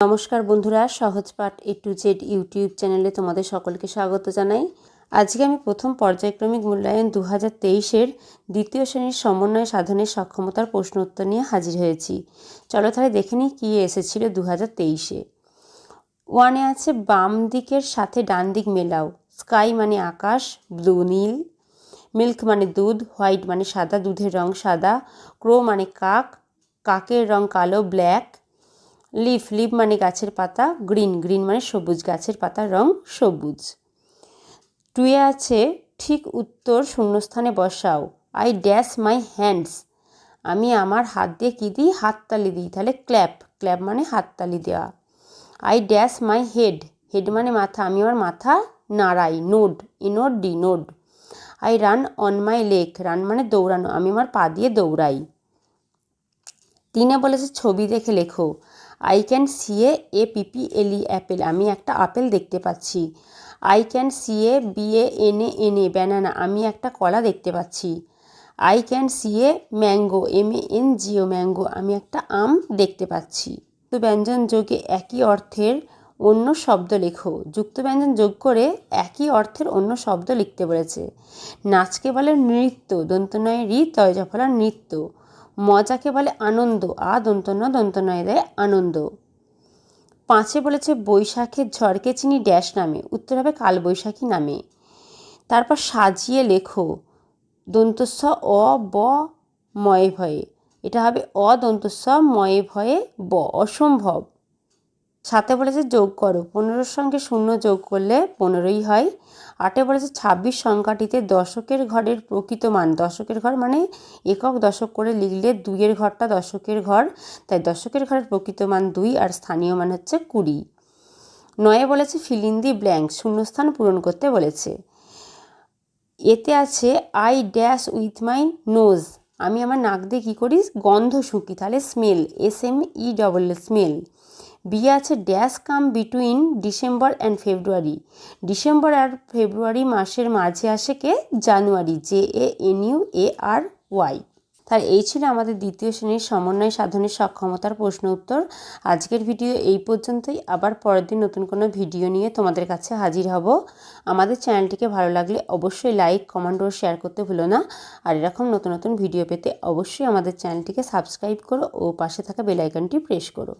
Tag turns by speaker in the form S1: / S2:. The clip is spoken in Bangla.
S1: নমস্কার বন্ধুরা, সহজ পাঠ এ টু জেড ইউটিউব চ্যানেলে তোমাদের সকলকে স্বাগত জানাই। আজকে আমি প্রথম পর্যায়ক্রমিক মূল্যায়ন দু হাজার তেইশের দ্বিতীয় শ্রেণির সমন্বয় সাধনের সক্ষমতার প্রশ্ন উত্তর নিয়ে হাজির হয়েছি। চলো তাহলে দেখে নিই কী এসেছিল দু হাজার তেইশে। ওয়ানে আছে, বাম দিকের সাথে ডান দিক মেলাও। স্কাই মানে আকাশ, ব্লু নীল। মিল্ক মানে দুধ, হোয়াইট মানে সাদা। দুধের রং সাদা। ক্রো মানে কাক। কাকের রং কালো, ব্ল্যাক। লিফ লিফ মানে গাছের পাতা, গ্রিন গ্রিন মানে সবুজ, গাছের পাতার রং সবুজ। টুয়ে আছে, ঠিক উত্তর শূন্যস্থানে বসাও। আই ড্যাশ মাই হ্যান্ডস আমি আমার হাত দিয়ে কী দিই? হাততালি দিই। তাহলে ক্ল্যাপ ক্ল্যাপ মানে হাততালি দেওয়া। I dash my head head মানে মাথা। আমি আমার মাথা নাড়াই। নোড ইনোড D nod I run on my leg run মানে দৌড়ানো। আমি আমার পা দিয়ে দৌড়াই। তিনে বলেছে, ছবি দেখে লেখো। I can see a A P P L E apple আমি একটা আপেল দেখতে পাচ্ছি। I can see a B A N A N A banana আমি একটা কলা দেখতে পাচ্ছি। I can see a mango M A N G O mango আমি একটা আম দেখতে পাচ্ছি। তো ব্যঞ্জন যোগে একই অর্থের অন্য শব্দ লেখো। যুক্ত ব্যঞ্জন যোগ করে একই অর্থের অন্য শব্দ লিখতে বলেছে। নাচকে বলে নৃত্য। দন্তনয় রি তয়জফলা নৃত্য। মজাকে বলে আনন্দ, আ দন্ত নয় দেয় আনন্দ। পাঁচে বলেছে বৈশাখের ঝড়কে চিনি ড্যাশ নামে, উত্তর হবে কালবৈশাখী নামে। তারপর সাজিয়ে লেখো দন্তস্ব অ, ব, ময়ে ভয়ে। এটা হবে অদন্তস্ব ময়ে ভয়ে ব, অসম্ভব। সাথে বলেছে যোগ করো। পনেরোর সঙ্গে শূন্য যোগ করলে পনেরোই হয়। আটে বলেছে ছাব্বিশ সংখ্যাটিতে দশকের ঘরের প্রকৃত মান। দশকের ঘর মানে একক দশক করে লিখলে দুইয়ের ঘরটা দশকের ঘর। তাই দশকের ঘরের প্রকৃত মান দুই আর স্থানীয় মান হচ্ছে কুড়ি। নয়ে বলেছে ফিল ইন দি ব্ল্যাঙ্ক শূন্যস্থান পূরণ করতে বলেছে। এতে আছে I dash with my nose আমি আমার নাক দিয়ে কী করি? গন্ধ শুকি, তাহলে smell S M E double smell B আছে dash come between December and February. December R February মাসের মাঝে আসে কে? January J A N U A R Y তার এই ছিল আমাদের দ্বিতীয় শ্রেণির সমন্বয় সাধনের সক্ষমতার প্রশ্ন উত্তর। আজকের ভিডিও এই পর্যন্তই। আবার পরের দিন নতুন কোনো ভিডিও নিয়ে তোমাদের কাছে হাজির হব। আমাদের চ্যানেলটিকে ভালো লাগলে অবশ্যই লাইক, কমেন্ট ও শেয়ার করতে ভুলো না। আর এরকম নতুন নতুন ভিডিও পেতে অবশ্যই আমাদের চ্যানেলটিকে সাবস্ক্রাইব করো ও পাশে থাকা বেলাইকনটি প্রেস করো।